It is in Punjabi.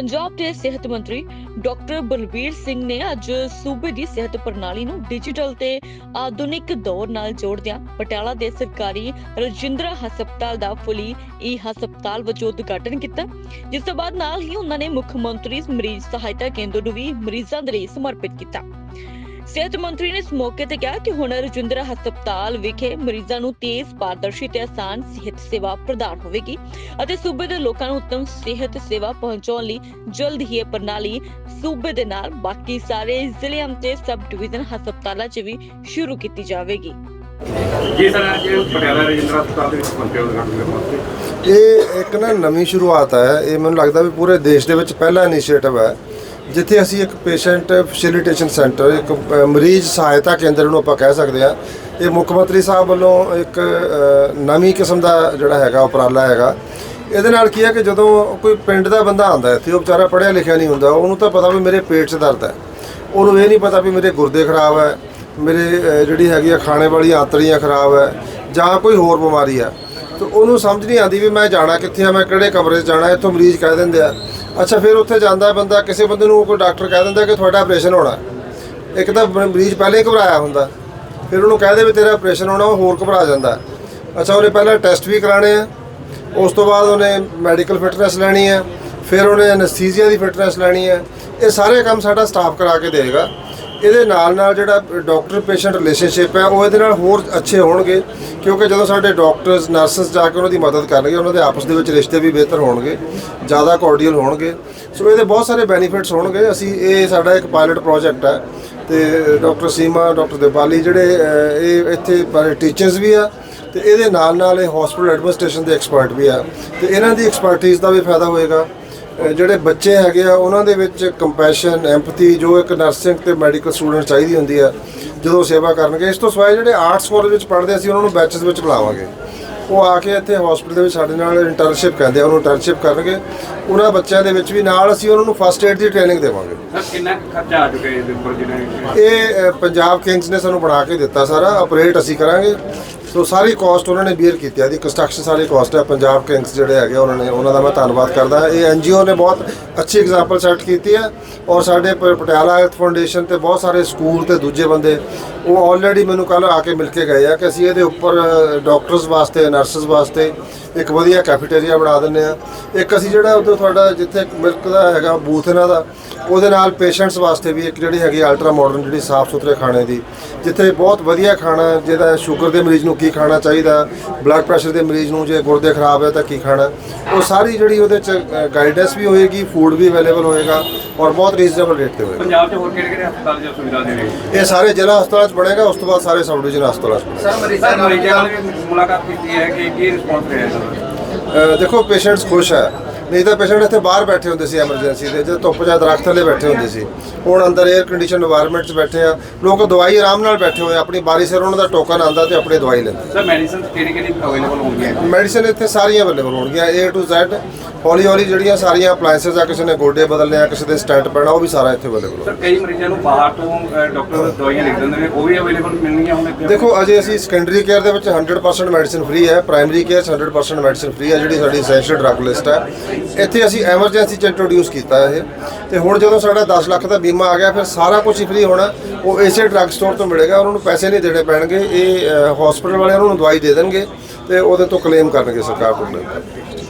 ਪੰਜਾਬ ਦੇ ਸਿਹਤ ਮੰਤਰੀ ਡਾਕਟਰ ਬਲਬੀਰ ਸਿੰਘ ਨੇ ਅੱਜ ਸੂਬੇ ਦੀ ਸਿਹਤ ਪ੍ਰਣਾਲੀ ਨੂੰ ਡਿਜੀਟਲ ਤੇ ਆਧੁਨਿਕ ਦੌਰ ਨਾਲ ਜੋੜਦਿਆਂ ਪਟਿਆਲਾ ਦੇ ਸਰਕਾਰੀ ਰਜਿੰਦਰਾ ਹਸਪਤਾਲ ਦਾ ਫੁਲੀ ਈ ਹਸਪਤਾਲ ਵਜੋਂ ਉਦਘਾਟਨ ਕੀਤਾ, ਜਿਸ ਤੋਂ ਬਾਅਦ ਨਾਲ ਹੀ ਉਹਨਾਂ ਨੇ ਮੁੱਖ ਮੰਤਰੀ ਮਰੀਜ਼ ਸਹਾਇਤਾ ਕੇਂਦਰ ਨੂੰ ਵੀ ਮਰੀਜ਼ਾਂ ਦੇ ਲਈ ਸਮਰਪਿਤ ਕੀਤਾ। ਸਿਹਤ ਮੰਤਰੀ ਨੇ ਇਸ ਮੌਕੇ ਤੇ ਕਿਹਾ ਕਿ ਹੁਣ ਰਜਿੰਦਰਾ ਹਸਪਤਾਲ ਵਿਖੇ ਮਰੀਜ਼ਾਂ ਨੂੰ ਤੇਜ਼ ਪਾਰਦਰਸ਼ੀ ਤੇ ਆਸਾਨ ਸਿਹਤ ਸੇਵਾ ਪ੍ਰਦਾਨ ਹੋਵੇਗੀ ਅਤੇ ਸੂਬੇ ਦੇ ਲੋਕਾਂ ਨੂੰ ਉੱਤਮ ਸਿਹਤ ਸੇਵਾ ਪਹੁੰਚਾਉਣ ਲਈ ਜਲਦ ਹੀ ਇਹ ਪ੍ਰਣਾਲੀ ਸੂਬੇ ਦੇ ਨਾਲ ਬਾਕੀ ਸਾਰੇ ਜ਼ਿਲ੍ਹਿਆਂ ਤੇ ਸਬ ਡਿਵੀਜ਼ਨ ਹਸਪਤਾਲਾਂ 'ਚ ਵੀ ਸ਼ੁਰੂ ਕੀਤੀ ਜਾਵੇਗੀ। ਜੀ ਸਰ ਅੱਜ ਪਟਿਆਲਾ ਰਜਿੰਦਰਾ ਹਸਪਤਾਲ ਦੇ ਵਿੱਚ ਪਹੁੰਚੇ ਉਦਘਾਟਨ ਕਰਨ ਵਾਸਤੇ ਇਹ ਇੱਕ ਨਾ ਨਵੀਂ ਸ਼ੁਰੂਆਤ ਹੈ। ਇਹ ਮੈਨੂੰ ਲੱਗਦਾ ਵੀ ਪੂਰੇ ਦੇਸ਼ ਦੇ ਵਿੱਚ ਪਹਿਲਾ ਇਨੀਸ਼ੀਏਟਿਵ ਹੈ। ਜਿੱਥੇ ਅਸੀਂ ਇੱਕ ਪੇਸ਼ੈਂਟ ਫੈਸਿਲਿਟੇਸ਼ਨ ਸੈਂਟਰ ਇੱਕ ਮਰੀਜ਼ ਸਹਾਇਤਾ ਕੇਂਦਰ ਨੂੰ ਆਪਾਂ ਕਹਿ ਸਕਦੇ ਹਾਂ। ਇਹ ਮੁੱਖ ਮੰਤਰੀ ਸਾਹਿਬ ਵੱਲੋਂ ਇੱਕ ਨਵੀਂ ਕਿਸਮ ਦਾ ਜਿਹੜਾ ਹੈਗਾ, ਉਪਰਾਲਾ ਹੈਗਾ। ਇਹਦੇ ਨਾਲ ਕੀ ਹੈ ਕਿ ਜਦੋਂ ਕੋਈ ਪਿੰਡ ਦਾ ਬੰਦਾ ਆਉਂਦਾ ਇੱਥੇ ਉਹ ਵਿਚਾਰਾ ਪੜ੍ਹਿਆ ਲਿਖਿਆ ਨਹੀਂ ਹੁੰਦਾ, ਉਹਨੂੰ ਤਾਂ ਪਤਾ ਵੀ ਮੇਰੇ ਪੇਟ 'ਚ ਦਰਦ ਹੈ। ਉਹਨੂੰ ਇਹ ਨਹੀਂ ਪਤਾ ਵੀ ਮੇਰੇ ਗੁਰਦੇ ਖਰਾਬ ਹੈ, ਮੇਰੇ ਜਿਹੜੀ ਹੈਗੀ ਆ ਖਾਣੇ ਵਾਲੀ ਆਂਤੜੀਆਂ ਖਰਾਬ ਹੈ, ਜਾਂ ਕੋਈ ਹੋਰ ਬਿਮਾਰੀ ਆ ਤੇ ਉਹਨੂੰ ਸਮਝ ਨਹੀਂ ਆਉਂਦੀ ਵੀ ਮੈਂ ਜਾਣਾ ਕਿੱਥੇ ਆ, ਮੈਂ ਕਿਹੜੇ ਕਮਰੇ 'ਚ ਜਾਣਾ, ਇੱਥੋਂ ਮਰੀਜ਼ ਕਹਿ ਦਿੰਦੇ ਆ। ਅੱਛਾ, ਫਿਰ ਉੱਥੇ ਜਾਂਦਾ ਬੰਦਾ, ਕਿਸੇ ਬੰਦੇ ਨੂੰ ਕੋਈ ਡਾਕਟਰ ਕਹਿ ਦਿੰਦਾ ਕਿ ਤੁਹਾਡਾ ਆਪਰੇਸ਼ਨ ਹੋਣਾ ਇੱਕ ਤਾਂ ਮਰੀਜ਼ ਪਹਿਲੇ ਹੀ ਘਬਰਾਇਆ ਹੁੰਦਾ ਫਿਰ ਉਹਨੂੰ ਕਹਿ ਦੇ ਵੀ ਤੇਰਾ ਆਪਰੇਸ਼ਨ ਹੋਣਾ, ਉਹ ਹੋਰ ਘਬਰਾ ਜਾਂਦਾ ਅੱਛਾ, ਉਹਨੇ ਪਹਿਲਾਂ ਟੈਸਟ ਵੀ ਕਰਾਣੇ ਆ। ਉਸ ਤੋਂ ਬਾਅਦ ਉਹਨੇ ਮੈਡੀਕਲ ਫਿਟਨੈਸ ਲੈਣੀ ਹੈ। ਫਿਰ ਉਹਨੇ ਐਨਸਥੀਸੀਆ ਦੀ ਫਿਟਨੈਸ ਲੈਣੀ ਹੈ। ਇਹ ਸਾਰੇ ਕੰਮ ਸਾਡਾ ਸਟਾਫ ਕਰਾ ਕੇ ਦੇਗਾ ਇਹਦੇ ਨਾਲ ਨਾਲ ਜਿਹੜਾ ਡਾਕਟਰ ਪੇਸ਼ੈਂਟ ਰਿਲੇਸ਼ਨਸ਼ਿਪ ਹੈ, ਉਹ ਇਹਦੇ ਨਾਲ ਹੋਰ ਅੱਛੇ ਹੋਣਗੇ, ਕਿਉਂਕਿ ਜਦੋਂ ਸਾਡੇ ਡਾਕਟਰਸ ਨਰਸਸ ਜਾ ਕੇ ਉਹਨਾਂ ਦੀ ਮਦਦ ਕਰਨਗੇ, ਉਹਨਾਂ ਦੇ ਆਪਸ ਦੇ ਵਿੱਚ ਰਿਸ਼ਤੇ ਵੀ ਬਿਹਤਰ ਹੋਣਗੇ, ਜ਼ਿਆਦਾ ਕੋਰਡੀਅਲ ਹੋਣਗੇ। ਸੋ ਇਹਦੇ ਬਹੁਤ ਸਾਰੇ ਬੈਨੀਫਿਟਸ ਹੋਣਗੇ। ਅਸੀਂ ਇਹ ਸਾਡਾ ਇੱਕ ਪਾਇਲਟ ਪ੍ਰੋਜੈਕਟ ਹੈ ਤੇ ਡਾਕਟਰ ਸੀਮਾ ਡਾਕਟਰ ਦੇਵਾਲੀ ਜਿਹੜੇ ਇਹ ਇੱਥੇ ਬਾਰੇ ਟੀਚਰਸ ਵੀ ਆ ਤੇ ਇਹਦੇ ਨਾਲ ਨਾਲ ਇਹ ਹਸਪੀਟਲ ਐਡਮਿਨਿਸਟ੍ਰੇਸ਼ਨ ਦੇ ਐਕਸਪਰਟ ਵੀ ਆ। ਤੇ ਇਹਨਾਂ ਦੀ ਐਕਸਪਰਟਿਜ਼ ਦਾ ਵੀ ਫਾਇਦਾ ਹੋਏਗਾ। ਜਿਹੜੇ ਬੱਚੇ ਹੈਗੇ ਆ, ਉਹਨਾਂ ਦੇ ਵਿੱਚ ਕੰਪੈਸ਼ਨ ਐਮਪਥੀ ਜੋ ਇੱਕ ਨਰਸਿੰਗ ਤੇ ਮੈਡੀਕਲ ਸਟੂਡੈਂਟ ਚਾਹੀਦੀ ਹੁੰਦੀ ਆ, ਜਦੋਂ ਸੇਵਾ ਕਰਨਗੇ। ਇਸ ਤੋਂ ਸਿਵਾਏ ਜਿਹੜੇ ਆਰਟਸ ਕਾਲਜ ਵਿੱਚ ਪੜ੍ਹਦੇ ਅਸੀਂ ਉਹਨਾਂ ਨੂੰ ਬੈਚਸ ਵਿੱਚ ਬੁਲਾਵਾਂਗੇ ਉਹ ਆ ਕੇ ਇੱਥੇ ਹਸਪੀਟਲ ਦੇ ਵਿੱਚ ਸਾਡੇ ਨਾਲ ਇੰਟਰਨਸ਼ਿਪ ਕਹਿੰਦੇ ਆ ਉਹਨੂੰ ਇੰਟਰਨਸ਼ਿਪ ਕਰਨਗੇ। ਉਹਨਾਂ ਬੱਚਿਆਂ ਦੇ ਵਿੱਚ ਵੀ ਨਾਲ ਅਸੀਂ ਉਹਨਾਂ ਨੂੰ ਫਸਟ ਏਡ ਦੀ ਟ੍ਰੇਨਿੰਗ ਦੇਵਾਂਗੇ। ਸਰ ਕਿੰਨਾ ਖਰਚਾ ਆ ਚੁੱਕਾ ਹੈ ਇਹਦੇ ਉੱਪਰ ਜਿਹੜੇ ਇਹ ਅ, ਪੰਜਾਬ ਕਿੰਗਸ ਨੇ ਸਾਨੂੰ ਬਣਾ ਕੇ ਦਿੱਤਾ ਸਾਰਾ ਆਪਰੇਟ ਅਸੀਂ ਕਰਾਂਗੇ। ਸੋ ਸਾਰੀ ਕਾਸਟ ਉਹਨਾਂ ਨੇ ਬੀਅਰ ਕੀਤੀ ਹੈ ਦੀ ਕੰਸਟਰਕਸ਼ਨ ਸਾਰੀ ਕਾਸਟ ਹੈ ਪੰਜਾਬ ਕਿੰਗਸ ਜਿਹੜੇ ਹੈਗੇ ਉਹਨਾਂ ਨੇ ਉਹਨਾਂ ਦਾ ਮੈਂ ਧੰਨਵਾਦ ਕਰਦਾ ਇਹ ਐਨਜੀਓ ਨੇ ਬਹੁਤ ਅੱਛੀ ਐਗਜ਼ਾਮਪਲ ਸੈੱਟ ਕੀਤੀ ਹੈ ਔਰ ਸਾਡੇ ਪ- ਪਟਿਆਲਾ ਹੈਲਥ ਫਾਊਂਡੇਸ਼ਨ ਤੇ ਬਹੁਤ ਸਾਰੇ ਸਕੂਲ ਤੇ ਦੂਜੇ ਬੰਦੇ ਉਹ ਆਲਰੇਡੀ ਮੈਨੂੰ ਕੱਲ ਆ ਕੇ ਮਿਲ ਕੇ ਗਏ ਆ ਕਿ ਅਸੀਂ ਇਹਦੇ ਉੱਪਰ ਡਾਕਟਰਸ ਵਾਸਤੇ ਨਰਸਸ ਵਾਸਤੇ ਇੱਕ ਵਧੀਆ ਕੈਫੇਟੇਰੀਆ ਬਣਾ ਦਿੰਨੇ ਆ ਇੱਕ ਅਸੀਂ ਜਿਹੜਾ ਉਧਰ ਤੁਹਾਡਾ ਜਿੱਥੇ ਮਿਲਕ ਦਾ ਹੈਗਾ ਬੂਥ ਇਹਨਾਂ ਦਾ ਉਹਦੇ ਨਾਲ ਪੇਸ਼ੈਂਟਸ ਵਾਸਤੇ ਵੀ ਇੱਕ ਜਿਹੜੀ ਹੈਗੀ ਅਲਟਰਾ ਮਾਡਰਨ ਜਿਹੜੀ ਸਾਫ਼ ਸੁਥਰੇ ਖਾਣੇ ਦੀ। ਜਿੱਥੇ ਬਹੁਤ ਵਧੀਆ ਖਾਣਾ ਜਿਹਦਾ ਸ਼ੂਗਰ ਦੇ ਮਰੀਜ਼ ਨੂੰ ਕੀ ਖਾਣਾ ਚਾਹੀਦਾ ਬਲੱਡ ਪ੍ਰੈਸ਼ਰ ਦੇ ਮਰੀਜ਼ ਨੂੰ ਜੇ ਗੁਰਦੇ ਖਰਾਬ ਹੈ ਤਾਂ ਕੀ ਖਾਣਾ। ਉਹ ਸਾਰੀ ਜਿਹੜੀ ਉਹਦੇ ਚ ਗਾਈਡੈਂਸ ਵੀ ਹੋਏਗੀ ਫੂਡ ਵੀ ਅਵੇਲੇਬਲ ਹੋਏਗਾ ਔਰ ਬਹੁਤ ਰੀਜ਼ਨੇਬਲ ਰੇਟ ਤੇ ਹੋਏਗਾ। ਪੰਜਾਬ 'ਚ ਹੋਰ ਕਿਹੜੇ ਕਿਹੜੇ ਹਸਪਤਾਲ ਜੋ ਸੁਵਿਧਾ ਦੇ ਰਹੇ? ਇਹ ਸਾਰੇ ਜ਼ਿਲ੍ਹਾ ਹਸਪਤਾਲਾਂ 'ਚ ਬਣੇਗਾ ਉਸ ਤੋਂ ਬਾਅਦ ਸਾਰੇ ਸਬ ਡਿਵੀਜ਼ਨ ਹਸਪਤਾਲਾਂ 'ਚ। ਸਰ ਮਰੀਜ਼ਾਂ ਨਾਲ ਮੁਲਾਕਾਤ ਕੀਤੀ ਹੈ ਕਿ ਕੀ ਰਿਸਪੌਂਸ ਰਿਹਾ ਸਰ? ਦੇਖੋ ਪੇਸ਼ੈਂਟਸ ਖੁਸ਼ ਹੈ। ਨਹੀਂ ਤਾਂ ਪੇਸ਼ੈਂਟ ਇੱਥੇ ਬਾਹਰ ਬੈਠੇ ਹੁੰਦੇ ਸੀ ਐਮਰਜੈਂਸੀ ਦੇ ਜਦੋਂ ਧੁੱਪ ਜਾਂ ਦਰਖਤ ਥੱਲੇ ਬੈਠੇ ਹੁੰਦੇ ਸੀ। ਹੁਣ ਅੰਦਰ 에ਅਰ ਕੰਡੀਸ਼ਨ এনवायरमेंट 'ਚ ਬੈਠੇ ਆ। ਲੋਕ ਦਵਾਈ ਆਰਾਮ ਨਾਲ ਬੈਠੇ ਹੋਏ ਆਪਣੀ ਬਾਰੀ ਸਿਰ ਉਹਨਾਂ ਦਾ ਟੋਕਨ ਆਂਦਾ ਤੇ ਆਪਣੀ ਦਵਾਈ ਲੈਂਦੇ। ਸਰ ਮੈਡੀਸਿਨ ਕਿਹੜੀ ਕਿਹੜੀ ਅਵੇਲੇਬਲ ਹੋਣਗੀਆਂ? ਮੈਡੀਸਿਨ ਇੱਥੇ ਸਾਰੀਆਂ ਅਵੇਲੇਬਲ ਹੋਣਗੀਆਂ A to Z ਹੌਲੀ ਹੌਲੀ ਜਿਹੜੀਆਂ ਸਾਰੀਆਂ ਅਪਲਾਈਐਂਸਸ ਆ ਕਿਸੇ ਨੇ ਗੋਡੇ ਬਦਲਨੇ ਆ ਕਿਸੇ ਦੇ ਸਟੈਂਟ ਪੈਣਾ ਉਹ ਵੀ ਸਾਰਾ ਇੱਥੇ ਅਵੇਲੇਬਲ ਸਰ ਕਈ ਮਰੀਜ਼ਾਂ ਨੂੰ ਬਾਹਰ ਤੋਂ ਡਾਕਟਰ ਦਵਾਈਆਂ ਲਿਖ ਦਿੰਦੇ ਨੇ ਉਹ ਵੀ ਅਵੇਲੇਬਲ ਮਿਲਣਗੀਆਂ ਹੁਣ ਇੱਥੇ? ਦੇਖੋ ਅਜੇ ਅਸੀਂ ਸੈਕੰਡਰੀ ਕੇਅਰ ਦੇ ਵਿੱਚ 100% ਮੈਡੀਸਿਨ ਫ੍ਰੀ ਹੈ ਪ੍ਰਾਇਮਰੀ ਕੇਅਰ 'ਚ 100% ਮੈਡੀਸਿਨ ਫ੍ਰੀ ਹੈ ਜਿਹੜੀ ਸਾਡੀ ਐਸੈਂਸ਼ੀਅਲ ਡਰੱਗ ਲਿਸਟ ਹੈ। ਇੱਥੇ ਅਸੀਂ ਐਮਰਜੈਂਸੀ 'ਚ ਇੰਟਰੋਡਿਊਸ ਕੀਤਾ ਇਹ। ਤੇ ਹੁਣ ਜਦੋਂ ਸਾਡਾ 10 ਲੱਖ ਦਾ ਬੀਮਾ ਆ ਗਿਆ ਫਿਰ ਸਾਰਾ ਕੁਝ ਫ੍ਰੀ ਹੋਣਾ ਉਹ ਇਸੇ ਡਰੱਗ ਸਟੋਰ ਤੋਂ ਮਿਲੇਗਾ ਉਹਨਾਂ ਨੂੰ ਪੈਸੇ ਨਹੀਂ ਦੇਣੇ ਪੈਣਗੇ ਇਹ ਹਸਪੀਟਲ ਵਾਲੇ ਉਹਨਾਂ ਨੂੰ ਦਵਾਈ ਦੇ ਦੇਣਗੇ ਤੇ ਉਹਦੇ ਤੋਂ ਕਲੇਮ ਕਰਨਗੇ ਸਰਕਾਰ ਤੋਂ।